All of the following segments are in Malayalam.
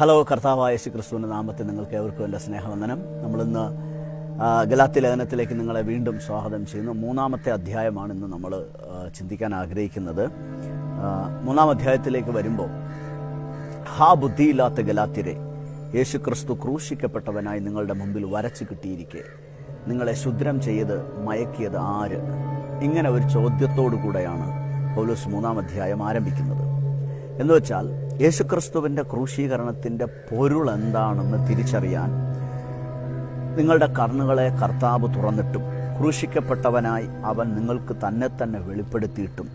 ഹലോ കർത്താവായ ക്രിസ്തുവിന്റെ നാമത്തിൽ നിങ്ങൾക്ക് ഏവർക്കും എന്റെ സ്നേഹവന്ദനം. നമ്മളിന്ന് ഗലാത്തി ലേഖനത്തിലേക്ക് നിങ്ങളെ വീണ്ടും സ്വാഗതം ചെയ്യുന്നു. മൂന്നാമത്തെ അധ്യായമാണ് ഇന്ന് നമ്മൾ ചിന്തിക്കാൻ ആഗ്രഹിക്കുന്നത്. മൂന്നാം അധ്യായത്തിലേക്ക് വരുമ്പോൾ ഹാ ബുദ്ധിയില്ലാത്ത ഗലാത്തിരെ യേശു ക്രിസ്തു ക്രൂശിക്കപ്പെട്ടവനായി നിങ്ങളുടെ മുമ്പിൽ വരച്ചു കിട്ടിയിരിക്കെ. നിങ്ങളെ ശുദ്രം ചെയ്ത് മയക്കിയത് ആര്? ഇങ്ങനെ ഒരു ചോദ്യത്തോടു കൂടെയാണ് പൗലൂസ് മൂന്നാം അധ്യായം ആരംഭിക്കുന്നത്. എന്ന് വെച്ചാൽ ക്രൂശീകരണത്തിന്റെ പൊരുൾ എന്താണെന്ന് തിരിച്ചറിയാൻ നിങ്ങളുടെ കർണുകളെ കർത്താവ് തുറന്നിട്ടും ക്രൂശിക്കപ്പെട്ടവനായി അവൻ നിങ്ങൾക്ക് തന്നെ തന്നെ വെളിപ്പെടുത്തിയിട്ടും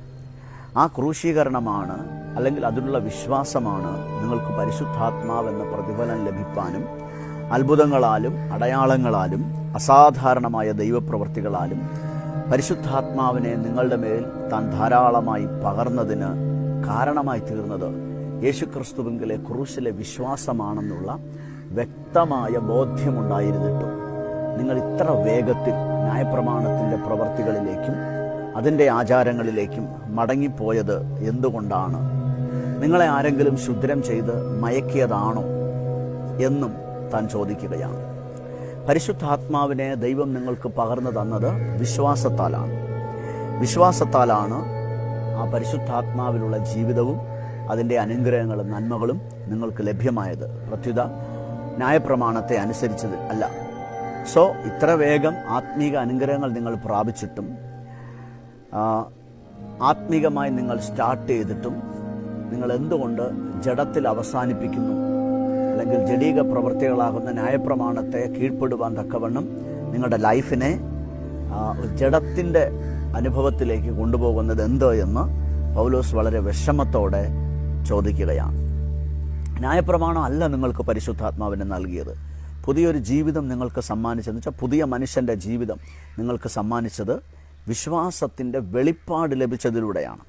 ആ ക്രൂശീകരണമാണ് അല്ലെങ്കിൽ അതിനുള്ള വിശ്വാസമാണ് നിങ്ങൾക്ക് പരിശുദ്ധാത്മാവെന്ന പ്രതിഫലം ലഭിക്കാനും അത്ഭുതങ്ങളാലും അടയാളങ്ങളാലും അസാധാരണമായ ദൈവപ്രവൃത്തികളാലും പരിശുദ്ധാത്മാവിനെ നിങ്ങളുടെ മേൽ താൻ ധാരാളമായി പകർന്നതിന് കാരണമായി തീർന്നത് യേശുക്രിസ്തുവിങ്കിലെ ക്രൂശിലെ വിശ്വാസമാണെന്നുള്ള വ്യക്തമായ ബോധ്യമുണ്ടായിരുന്നിട്ടും നിങ്ങൾ ഇത്ര വേഗത്തിൽ ന്യായപ്രമാണത്തിന്റെ പ്രവർത്തികളിലേക്കും അതിന്റെ ആചാരങ്ങളിലേക്കും മടങ്ങിപ്പോയത് എന്തുകൊണ്ടാണ്? നിങ്ങളെ ആരെങ്കിലും ശുദ്രം ചെയ്ത് മയക്കിയതാണോ എന്നും താൻ ചോദിക്കുകയാണ്. പരിശുദ്ധാത്മാവിനെ ദൈവം നിങ്ങൾക്ക് പകർന്നു തന്നത് വിശ്വാസത്താലാണ്. വിശ്വാസത്താലാണ് ആ പരിശുദ്ധാത്മാവിലുള്ള ജീവിതവും അതിന്റെ അനുഗ്രഹങ്ങളും നന്മകളും നിങ്ങൾക്ക് ലഭ്യമായത്. പ്രത്യുത ന്യായപ്രമാണത്തെ അനുസരിച്ചത് അല്ല. സോ ഇത്ര വേഗം ആത്മീക അനുഗ്രഹങ്ങൾ നിങ്ങൾ പ്രാപിച്ചിട്ടും ആത്മീകമായി നിങ്ങൾ സ്റ്റാർട്ട് ചെയ്തിട്ടും നിങ്ങൾ എന്തുകൊണ്ട് ജഡത്തിൽ അവസാനിപ്പിക്കുന്നു? അല്ലെങ്കിൽ ജഡീക പ്രവൃത്തികളാകുന്ന ന്യായപ്രമാണത്തെ കീഴ്പ്പെടുവാൻ തക്കവണ്ണം നിങ്ങളുടെ ലൈഫിനെ ജഡത്തിന്റെ അനുഭവത്തിലേക്ക് കൊണ്ടുപോകുന്നത് എന്തോ എന്ന് പൗലോസ് വളരെ വിഷമത്തോടെ ചോദിക്കുകയാണ്. ന്യായപ്രമാണം അല്ല നിങ്ങൾക്ക് പരിശുദ്ധാത്മാവിനെ നൽകിയത്. പുതിയൊരു ജീവിതം നിങ്ങൾക്ക് സമ്മാനിച്ചതെന്ന് വെച്ചാൽ പുതിയ മനുഷ്യന്റെ ജീവിതം നിങ്ങൾക്ക് സമ്മാനിച്ചത് വിശ്വാസത്തിന്റെ വെളിപ്പാട് ലഭിച്ചതിലൂടെയാണ്.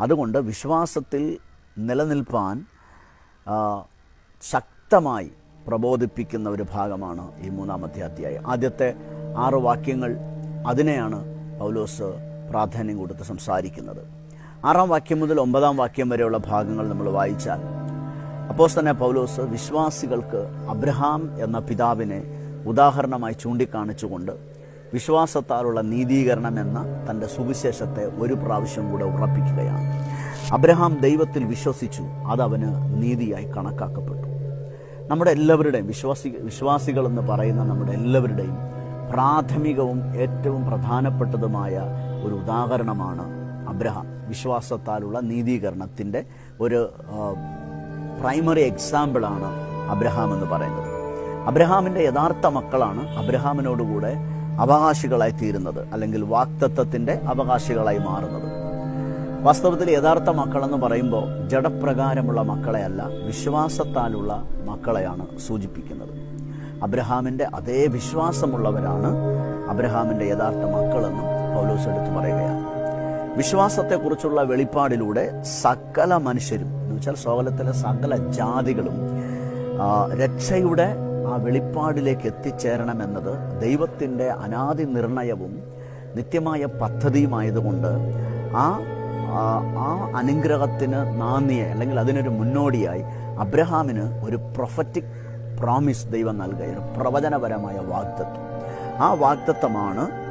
അതുകൊണ്ട് വിശ്വാസത്തിൽ നിലനിൽപ്പാൻ ശക്തമായി പ്രബോധിപ്പിക്കുന്ന ഒരു ഭാഗമാണ് ഈ മൂന്നാമത്തെ അധ്യായം ആദ്യത്തെ ആറ് വാക്യങ്ങൾ അതിനെയാണ് പൗലോസ് പ്രാധാന്യം കൊടുത്ത് സംസാരിക്കുന്നത്. ആറാം വാക്യം മുതൽ ഒമ്പതാം വാക്യം വരെയുള്ള ഭാഗങ്ങൾ നമ്മൾ വായിച്ചാൽ അപ്പോൾ തന്നെ പൗലോസ് വിശ്വാസികൾക്ക് അബ്രഹാം എന്ന പിതാവിനെ ഉദാഹരണമായി ചൂണ്ടിക്കാണിച്ചുകൊണ്ട് വിശ്വാസത്താലുള്ള നീതീകരണം എന്ന തന്റെ സുവിശേഷത്തെ ഒരു പ്രാവശ്യം കൂടെ ഉറപ്പിക്കുകയാണ്. അബ്രഹാം ദൈവത്തിൽ വിശ്വസിച്ചു അതവന് നീതിയായി കണക്കാക്കപ്പെട്ടു. നമ്മുടെ എല്ലാവരുടെയും വിശ്വാസി വിശ്വാസികൾ എന്ന് പറയുന്ന നമ്മുടെ എല്ലാവരുടെയും പ്രാഥമികവും ഏറ്റവും പ്രധാനപ്പെട്ടതുമായ ഒരു ഉദാഹരണമാണ് അബ്രഹാം വിശ്വാസത്താലുള്ള നീതീകരണത്തിന്റെ ഒരു പ്രൈമറി എക്സാമ്പിളാണ് അബ്രഹാം എന്ന് പറയുന്നത്. അബ്രഹാമിന്റെ യഥാർത്ഥ മക്കളാണ് അബ്രഹാമിനോടുകൂടെ അവകാശികളായി തീരുന്നത് അല്ലെങ്കിൽ വാക്തത്വത്തിന്റെ അവകാശികളായി മാറുന്നത്. വാസ്തവത്തിൽ യഥാർത്ഥ മക്കളെന്ന് പറയുമ്പോൾ ജഡപ്രകാരമുള്ള മക്കളെയല്ല വിശ്വാസത്താലുള്ള മക്കളെയാണ് സൂചിപ്പിക്കുന്നത്. അബ്രഹാമിന്റെ അതേ വിശ്വാസമുള്ളവരാണ് അബ്രഹാമിന്റെ യഥാർത്ഥ മക്കളെന്നും പൗലോസ് എടുത്തു പറയുകയാണ്. വിശ്വാസത്തെക്കുറിച്ചുള്ള വെളിപ്പാടിലൂടെ സകല മനുഷ്യരും എന്ന് വെച്ചാൽ സ്വകലത്തിലെ സകല ജാതികളും രക്ഷയുടെ ആ വെളിപ്പാടിലേക്ക് എത്തിച്ചേരണമെന്നത് ദൈവത്തിന്റെ അനാദി നിർണയവും നിത്യമായ പദ്ധതിയുമായതുകൊണ്ട് ആ ആ അനുഗ്രഹത്തിന് നാന്ദിയെ അല്ലെങ്കിൽ അതിനൊരു മുന്നോടിയായി അബ്രഹാമിന് ഒരു പ്രൊഫറ്റിക് പ്രോമിസ് ദൈവം നൽകുക ഒരു പ്രവചനപരമായ വാഗ്ദത്വം. ആ വാഗ്ദത്വമാണ് ആ,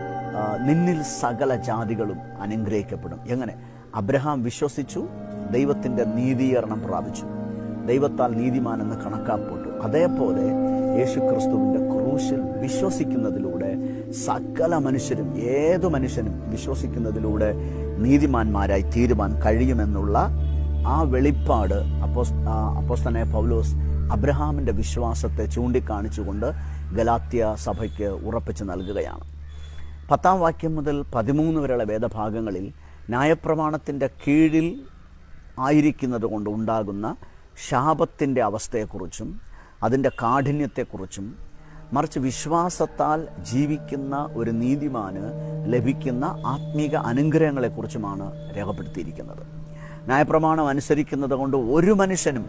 നിന്നിൽ സകല ജാതികളും അനുഗ്രഹിക്കപ്പെടും. എങ്ങനെ? അബ്രഹാം വിശ്വസിച്ചു ദൈവത്തിന്റെ നീതീകരണം പ്രാപിച്ചു. ദൈവത്താൽ നീതിമാൻ എന്ന് കണക്കാക്കപ്പെട്ടു. അതേപോലെ യേശു ക്രിസ്തുവിന്റെ ക്രൂശിൽ വിശ്വസിക്കുന്നതിലൂടെ സകല മനുഷ്യരും ഏതു മനുഷ്യനും വിശ്വസിക്കുന്നതിലൂടെ നീതിമാന്മാരായി തീരുവാൻ കഴിയുമെന്നുള്ള ആ വെളിപ്പാട് അപ്പോസ് അപ്പോസ്തനെ പൗലോസ് അബ്രഹാമിന്റെ വിശ്വാസത്തെ ചൂണ്ടിക്കാണിച്ചുകൊണ്ട് ഗലാത്യ സഭയ്ക്ക് ഉറപ്പിച്ചു നൽകുകയാണ്. പത്താം വാക്യം മുതൽ പതിമൂന്ന് വരെയുള്ള വേദഭാഗങ്ങളിൽ ന്യായപ്രമാണത്തിന്റെ കീഴിൽ ആയിരിക്കുന്നത് കൊണ്ട് ഉണ്ടാകുന്ന ശാപത്തിന്റെ അവസ്ഥയെക്കുറിച്ചും അതിന്റെ കാഠിന്യത്തെക്കുറിച്ചും മറിച്ച് വിശ്വാസത്താൽ ജീവിക്കുന്ന ഒരു നീതിമാന് ലഭിക്കുന്ന ആത്മീക അനുഗ്രഹങ്ങളെക്കുറിച്ചുമാണ് രേഖപ്പെടുത്തിയിരിക്കുന്നത്. ന്യായപ്രമാണം അനുസരിക്കുന്നത് കൊണ്ട് ഒരു മനുഷ്യനും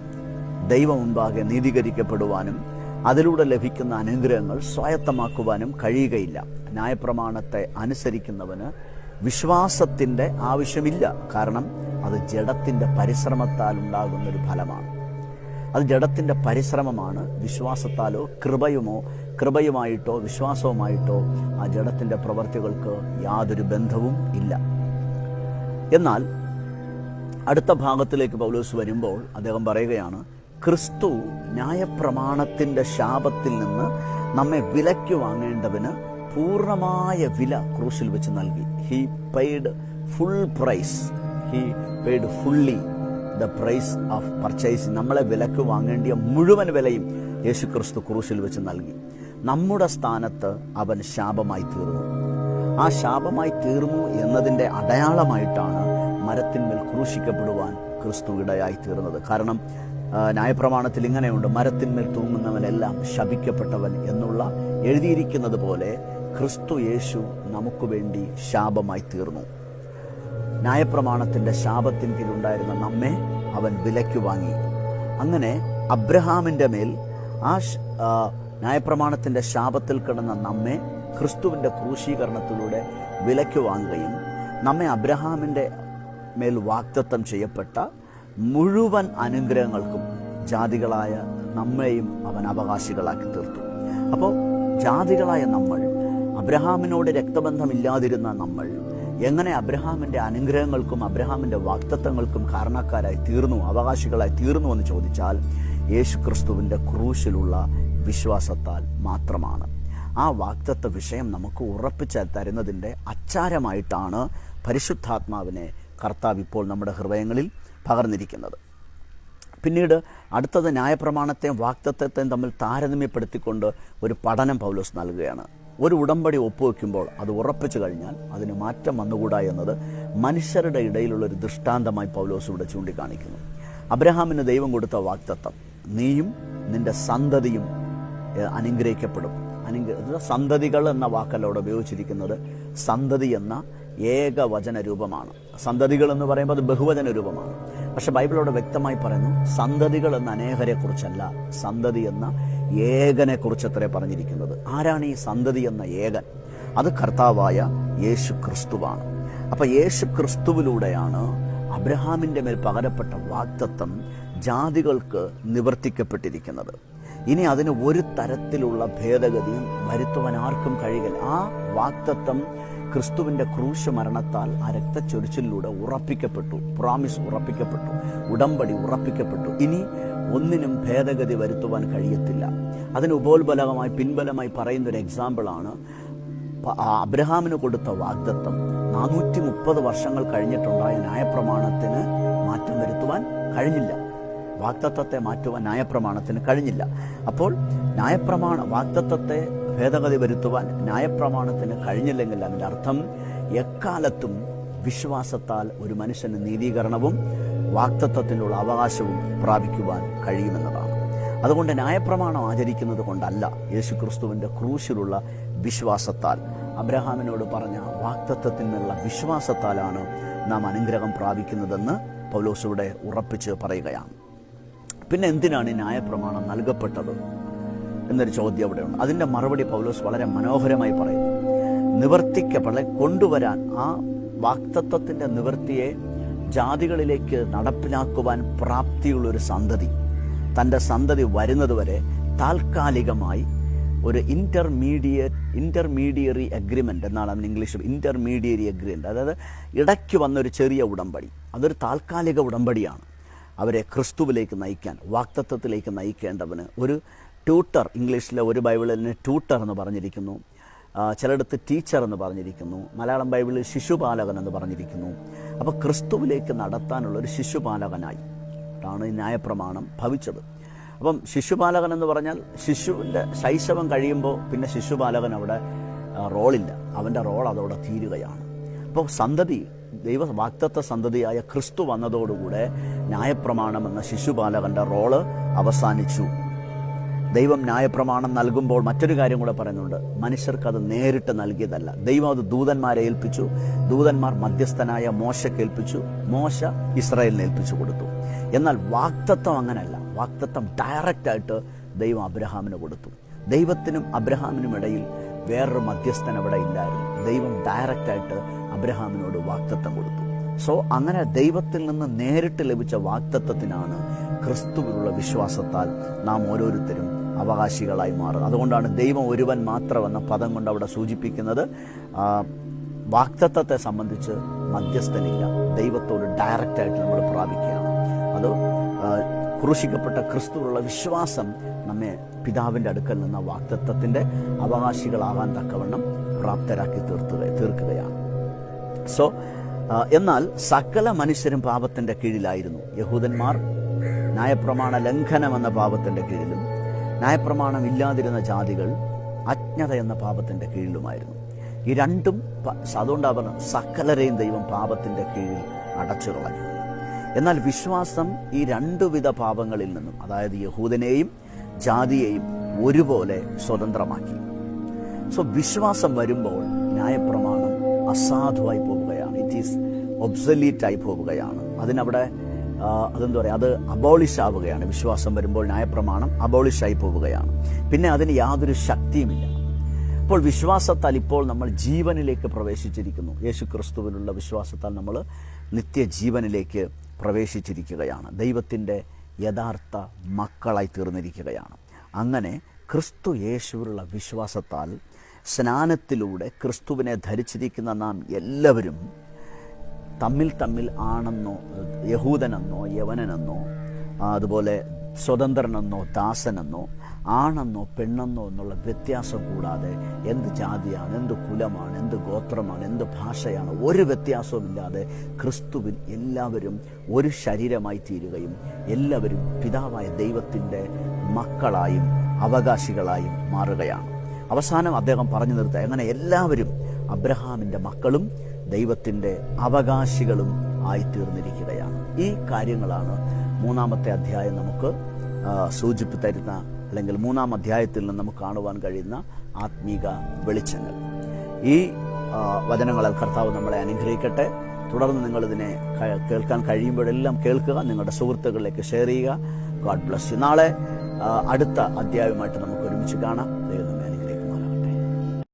ദൈവം മുൻപാകെ നീതീകരിക്കപ്പെടുവാനും അതിലൂടെ ലഭിക്കുന്ന അനുഗ്രഹങ്ങൾ സ്വായത്തമാക്കുവാനും കഴിയുകയില്ല. ന്യായപ്രമാണത്തെ അനുസരിക്കുന്നവന് വിശ്വാസത്തിന്റെ ആവശ്യമില്ല. കാരണം അത് ജഡത്തിന്റെ പരിശ്രമത്താൽ ഉണ്ടാകുന്ന ഒരു ഫലമാണ്. അത് ജഡത്തിന്റെ പരിശ്രമമാണ്. വിശ്വാസത്താലോ കൃപയുമോ കൃപയുമായിട്ടോ വിശ്വാസവുമായിട്ടോ ആ ജഡത്തിന്റെ പ്രവർത്തികൾക്ക് യാതൊരു ബന്ധവും ഇല്ല. എന്നാൽ അടുത്ത ഭാഗത്തിലേക്ക് പൗലോസ് വരുമ്പോൾ അദ്ദേഹം പറയുകയാണ് ക്രിസ്തു ന്യായപ്രമാണത്തിന്റെ ശാപത്തിൽ നിന്ന് നമ്മെ വിലയ്ക്ക് വാങ്ങേണ്ടവന് പൂർണമായ വില ക്രൂശിൽ വെച്ച് നൽകി. He paid full price he paid fully the price of purchase നമ്മളെ വിലക്ക് വാങ്ങേണ്ടിയ മുഴുവൻ വിലയും യേശു ക്രിസ്തു ക്രൂശിൽ വെച്ച് നൽകി. നമ്മുടെ സ്ഥാനത്ത് അവൻ ശാപമായി തീർന്നു. ആ ശാപമായി തീർന്നു എന്നതിന്റെ അടയാളമായിട്ടാണ് മരത്തിന്മേൽ ക്രൂശിക്കപ്പെടുവാൻ ക്രിസ്തു ഇടയായി തീർന്നത്. കാരണം ന്യായപ്രമാണത്തിൽ ഇങ്ങനെയുണ്ട്. മരത്തിന്മേൽ തൂങ്ങുന്നവനെല്ലാം ശപിക്കപ്പെട്ടവൻ എന്നുള്ള എഴുതിയിരിക്കുന്നത് പോലെ ക്രിസ്തു യേശു നമുക്ക് വേണ്ടി ശാപമായി തീർന്നു. ന്യായപ്രമാണത്തിന്റെ ശാപത്തിന് കീഴിലുണ്ടായിരുന്ന നമ്മെ അവൻ വിലയ്ക്ക് വാങ്ങി. അങ്ങനെ അബ്രഹാമിന്റെ മേൽ ആ ന്യായപ്രമാണത്തിന്റെ ശാപത്തിൽ കിടന്ന നമ്മെ ക്രിസ്തുവിന്റെ ക്രൂശീകരണത്തിലൂടെ വിലയ്ക്ക് വാങ്ങുകയും നമ്മെ അബ്രഹാമിന്റെ മേൽ വാക്തത്വം ചെയ്യപ്പെട്ട മുഴുവൻ അനുഗ്രഹങ്ങൾക്കും ജാതികളായ നമ്മെയും അവൻ അവകാശികളാക്കി തീർത്തു. അപ്പോൾ ജാതികളായ നമ്മൾ അബ്രഹാമിനോട് രക്തബന്ധമില്ലാതിരുന്ന നമ്മൾ എങ്ങനെ അബ്രഹാമിന്റെ അനുഗ്രഹങ്ങൾക്കും അബ്രഹാമിന്റെ വാക്തത്വങ്ങൾക്കും കാരണക്കാരായി തീർന്നു അവകാശികളായി തീർന്നു എന്ന് ചോദിച്ചാൽ യേശു ക്രിസ്തുവിന്റെ ക്രൂശിലുള്ള വിശ്വാസത്താൽ മാത്രമാണ്. ആ വാക്തത്വ വിഷയം നമുക്ക് ഉറപ്പിച്ച് തരുന്നതിന്റെ അച്ചാരമായിട്ടാണ് പരിശുദ്ധാത്മാവിനെ കർത്താവ് ഇപ്പോൾ നമ്മുടെ ഹൃദയങ്ങളിൽ പകർന്നിരിക്കുന്നത്. പിന്നീട് അടുത്തത് ന്യായപ്രമാണത്തെയും വാക്തത്വത്തെയും തമ്മിൽ താരതമ്യപ്പെടുത്തിക്കൊണ്ട് ഒരു പഠനം പൗലോസ് നൽകുകയാണ്. ഒരു ഉടമ്പടി ഒപ്പുവെക്കുമ്പോൾ അത് ഉറപ്പിച്ചു കഴിഞ്ഞാൽ അതിന് മാറ്റം വന്നുകൂടാ എന്നത് മനുഷ്യരുടെ ഇടയിലുള്ള ഒരു ദൃഷ്ടാന്തമായി പൗലോസ് ഇവിടെ ചൂണ്ടിക്കാണിക്കുന്നു. അബ്രഹാമിന് ദൈവം കൊടുത്ത വാക്തത്വം നീയും നിന്റെ സന്തതിയും അനുഗ്രഹിക്കപ്പെടും. അനുഗ്രഹ സന്തതികൾ എന്ന വാക്കല്ല അവിടെ ഉപയോഗിച്ചിരിക്കുന്നത്. സന്തതി എന്ന ഏകവചന രൂപമാണ് സന്തതികൾ എന്ന് പറയുമ്പോൾ അത് ബഹുവചന രൂപമാണ് പക്ഷെ ബൈബിളോട് വ്യക്തമായി പറയുന്നു സന്തതികൾ എന്ന അനേകരെ കുറിച്ചല്ല സന്തതി എന്ന ഏകനെ കുറിച്ചത്രേ പറഞ്ഞിരിക്കുന്നത്. ആരാണ് ഈ സന്തതി എന്ന ഏകൻ? അത് കർത്താവായ യേശു ക്രിസ്തുവാണ് അപ്പൊ യേശു ക്രിസ്തുവിലൂടെയാണ് അബ്രഹാമിന്റെ മേൽ പകരപ്പെട്ട വാക്തത്വം ജാതികൾക്ക് നിവർത്തിക്കപ്പെട്ടിരിക്കുന്നത്. ഇനി അതിന് ഒരു തരത്തിലുള്ള ഭേദഗതിയും വരുത്തുവാൻ ആർക്കും കഴിയില്ല. ആ വാക്തത്വം ക്രിസ്തുവിന്റെ ക്രൂശ മരണത്താൽ ആ രക്തച്ചൊരിച്ചിലൂടെ ഉറപ്പിക്കപ്പെട്ടു. പ്രോമിസ് ഉറപ്പിക്കപ്പെട്ടു. ഉടമ്പടി ഉറപ്പിക്കപ്പെട്ടു. ഇനി ഒന്നിനും ഭേദഗതി വരുത്തുവാൻ കഴിയത്തില്ല. അതിന് ഉപോത്ബലകമായി പിൻബലമായി പറയുന്ന ഒരു എക്സാമ്പിളാണ് അബ്രഹാമിന് കൊടുത്ത വാഗ്ദത്തം. നാനൂറ്റി മുപ്പത് വർഷങ്ങൾ കഴിഞ്ഞിട്ടുണ്ടായ ന്യായപ്രമാണത്തിന് മാറ്റം വരുത്തുവാൻ കഴിഞ്ഞില്ല. വാഗ്ദത്തത്തെ മാറ്റുവാൻ ന്യായപ്രമാണത്തിന് കഴിഞ്ഞില്ല. അപ്പോൾ ന്യായപ്രമാണ വാക്തത്വത്തെ ഭേദഗതി വരുത്തുവാൻ ന്യായപ്രമാണത്തിന് കഴിഞ്ഞില്ലെങ്കിൽ അതിന്റെ അർത്ഥം എക്കാലത്തും വിശ്വാസത്താൽ ഒരു മനുഷ്യന് നീതീകരണവും വാക്തത്വത്തിനുള്ള അവകാശവും പ്രാപിക്കുവാൻ കഴിയുമെന്നതാണ്. അതുകൊണ്ട് ന്യായപ്രമാണം ആചരിക്കുന്നത് കൊണ്ടല്ല യേശുക്രിസ്തുവിന്റെ ക്രൂശിലുള്ള വിശ്വാസത്താൽ. അബ്രഹാമിനോട് പറഞ്ഞ വാക്തത്വത്തിനുള്ള വിശ്വാസത്താലാണ് നാം അനുഗ്രഹം പ്രാപിക്കുന്നതെന്ന് പൗലോസിവിടെ ഉറപ്പിച്ച് പറയുകയാണ്. പിന്നെ എന്തിനാണ് ന്യായപ്രമാണം നൽകപ്പെട്ടത്? എന്നൊരു ചോദ്യം അവിടെയുണ്ട്. അതിന്റെ മറുപടി പൗലോസ് വളരെ മനോഹരമായി പറയുന്നു. നിവർത്തിക്കപ്പെടെ കൊണ്ടുവരാൻ ആ വാക്തത്വത്തിന്റെ നിവൃത്തിയെ ജാതികളിലേക്ക് നടപ്പിലാക്കുവാൻ പ്രാപ്തിയുള്ള ഒരു സന്തതി. തന്റെ സന്തതി വരുന്നതുവരെ താൽക്കാലികമായി ഒരു ഇന്റർമീഡിയറ്റ് ഇന്റർമീഡിയറി അഗ്രിമെന്റ് എന്നാണ് അതിന് ഇംഗ്ലീഷ് ഇന്റർമീഡിയറി അഗ്രിമെന്റ് അതായത് ഇടയ്ക്ക് വന്നൊരു ചെറിയ ഉടമ്പടി. അതൊരു താൽക്കാലിക ഉടമ്പടിയാണ്. അവരെ ക്രിസ്തുവിലേക്ക് നയിക്കാൻ വാക്തത്വത്തിലേക്ക് നയിക്കേണ്ടവന് ഒരു ട്യൂട്ടർ ഇംഗ്ലീഷിലെ ഒരു ബൈബിളിൽ തന്നെ ട്യൂട്ടർ എന്ന് പറഞ്ഞിരിക്കുന്നു. ചിലയിടത്ത് ടീച്ചർ എന്ന് പറഞ്ഞിരിക്കുന്നു. മലയാളം ബൈബിളിൽ ശിശുപാലകൻ എന്ന് പറഞ്ഞിരിക്കുന്നു. അപ്പോൾ ക്രിസ്തുവിലേക്ക് നടത്താനുള്ള ഒരു ശിശുപാലകനായി. ാണ് ഈ ന്യായപ്രമാണം ഭവിച്ചത്. അപ്പം ശിശുപാലകൻ എന്ന് പറഞ്ഞാൽ ശിശുവിന്റെ ശൈശവം കഴിയുമ്പോൾ പിന്നെ ശിശുപാലകൻ അവിടെ റോളില്ല. അവന്റെ റോൾ അതോടെ തീരുകയാണ്. അപ്പോൾ സന്തതി ദൈവ വാക്തത്വ സന്തതിയായ ക്രിസ്തു വന്നതോടുകൂടെ ന്യായപ്രമാണം എന്ന ശിശുപാലകന്റെ റോൾ അവസാനിച്ചു. ദൈവം ന്യായപ്രമാണം നൽകുമ്പോൾ മറ്റൊരു കാര്യം കൂടെ പറയുന്നുണ്ട്. മനുഷ്യർക്ക് അത് നേരിട്ട് നൽകിയതല്ല. ദൈവം അത് ദൂതന്മാരെ ഏൽപ്പിച്ചു. ദൂതന്മാർ മധ്യസ്ഥനായ മോശക്ക് ഏൽപ്പിച്ചു. മോശ ഇസ്രായേലിനെ ഏൽപ്പിച്ചു കൊടുത്തു. എന്നാൽ വാക്തത്വം അങ്ങനല്ല. വാക്തത്വം ഡയറക്റ്റ് ആയിട്ട് ദൈവം അബ്രഹാമിന് കൊടുത്തു. ദൈവത്തിനും അബ്രഹാമിനും ഇടയിൽ വേറൊരു മധ്യസ്ഥൻ അവിടെ ഇല്ലായിരുന്നു. ദൈവം ഡയറക്റ്റ് ആയിട്ട് അബ്രഹാമിനോട് വാക്തത്വം കൊടുത്തു. സോ അങ്ങനെ ദൈവത്തിൽ നിന്ന് നേരിട്ട് ലഭിച്ച വാക്തത്വത്തിനാണ് ക്രിസ്തുവിലുള്ള വിശ്വാസത്താൽ നാം ഓരോരുത്തരും അവകാശികളായി മാറുക അതുകൊണ്ടാണ് ദൈവം ഒരുവൻ മാത്രമെന്ന പദം കൊണ്ട് അവിടെ സൂചിപ്പിക്കുന്നത്. വാക്തത്വത്തെ സംബന്ധിച്ച് മധ്യസ്ഥനില്ല. ദൈവത്തോട് ഡയറക്റ്റായിട്ട് നമ്മൾ പ്രാപിക്കുകയാണ്. അത് ക്രൂശിക്കപ്പെട്ട ക്രിസ്തുവിലുള്ള വിശ്വാസം നമ്മെ പിതാവിന്റെ അടുക്കൽ നിന്ന് വാക്തത്വത്തിന്റെ അവകാശികളാകാൻ തക്കവണ്ണം പ്രാപ്തരാക്കി തീർത്തുക തീർക്കുകയാണ്. സോ എന്നാൽ സകല മനുഷ്യരും പാപത്തിന്റെ കീഴിലായിരുന്നു. യഹൂദന്മാർ ന്യായപ്രമാണ ലംഘനം എന്ന പാപത്തിന്റെ കീഴിലും ന്യായപ്രമാണം ഇല്ലാതിരുന്ന ജാതികൾ അജ്ഞത എന്ന പാപത്തിന്റെ കീഴിലുമായിരുന്നു. ഈ രണ്ടും അതുകൊണ്ടാണ് പറഞ്ഞത് സകലരെയും ദൈവം പാപത്തിന്റെ കീഴിൽ അടച്ചു കളഞ്ഞു എന്നാൽ വിശ്വാസം ഈ രണ്ടുവിധ പാപങ്ങളിൽ നിന്നും അതായത് യഹൂദനെയും ജാതിയെയും ഒരുപോലെ സ്വതന്ത്രമാക്കി. സോ വിശ്വാസം വരുമ്പോൾ ന്യായപ്രമാണം അസാധുവായി പോവുകയാണ് ഇറ്റ് ഈസ് ഒബ്സലീറ്റായി പോവുകയാണ് അതിനവിടെ അതെന്താ പറയുക അത് അബോളിഷ് ആവുകയാണ് വിശ്വാസം വരുമ്പോൾ ന്യായപ്രമാണം അബോളിഷ് ആയി പോവുകയാണ്. പിന്നെ അതിന് യാതൊരു ശക്തിയുമില്ല. അപ്പോൾ വിശ്വാസത്താൽ ഇപ്പോൾ നമ്മൾ ജീവനിലേക്ക് പ്രവേശിച്ചിരിക്കുന്നു. യേശു ക്രിസ്തുവിലുള്ള വിശ്വാസത്താൽ നമ്മൾ നിത്യജീവനിലേക്ക് പ്രവേശിച്ചിരിക്കുകയാണ്. ദൈവത്തിന്റെ യഥാർത്ഥ മക്കളായി തീർന്നിരിക്കുകയാണ്. അങ്ങനെ ക്രിസ്തു യേശുവിലുള്ള വിശ്വാസത്താൽ സ്നാനത്തിലൂടെ ക്രിസ്തുവിനെ ധരിച്ചിരിക്കുന്ന നാം എല്ലാവരും തമ്മിൽ തമ്മിൽ ആണെന്നോ യഹൂദനെന്നോ യവനനെന്നോ അതുപോലെ സ്വതന്ത്രനെന്നോ ദാസനെന്നോ ആണെന്നോ പെണ്ണെന്നോ എന്നുള്ള വ്യത്യാസം കൂടാതെ എന്ത് ജാതിയാണ് എന്ത് കുലമാണ് എന്ത് ഗോത്രമാണ് എന്ത് ഭാഷയാണ് ഒരു വ്യത്യാസവുമില്ലാതെ ക്രിസ്തുവിൽ എല്ലാവരും ഒരു ശരീരമായി തീരുകയും എല്ലാവരും പിതാവായ ദൈവത്തിന്റെ മക്കളായും അവകാശികളായും മാറുകയാണ്. അവസാനം അദ്ദേഹം പറഞ്ഞു നിർത്തുക അങ്ങനെ എല്ലാവരും അബ്രഹാമിന്റെ മക്കളും ദൈവത്തിന്റെ അവകാശികളും ആയിത്തീർന്നിരിക്കുകയാണ്. ഈ കാര്യങ്ങളാണ് മൂന്നാമത്തെ അധ്യായം നമുക്ക് ആ, സൂചിപ്പി തരുന്ന അല്ലെങ്കിൽ മൂന്നാം അധ്യായത്തിൽ നിന്ന് നമുക്ക് കാണുവാൻ കഴിയുന്ന ആത്മീക വെളിച്ചങ്ങൾ. ഈ വചനങ്ങളാൽ കർത്താവ് നമ്മളെ അനുഗ്രഹിക്കട്ടെ. തുടർന്ന് ക- കേൾക്കാൻ കഴിയുമ്പോഴെല്ലാം കേൾക്കുക നിങ്ങളുടെ സുഹൃത്തുക്കളിലേക്ക് ഷെയർ ചെയ്യുക. ഗോഡ് ബ്ലസ് നാളെ അടുത്ത അധ്യായമായിട്ട് നമുക്ക് ഒരുമിച്ച് കാണാം.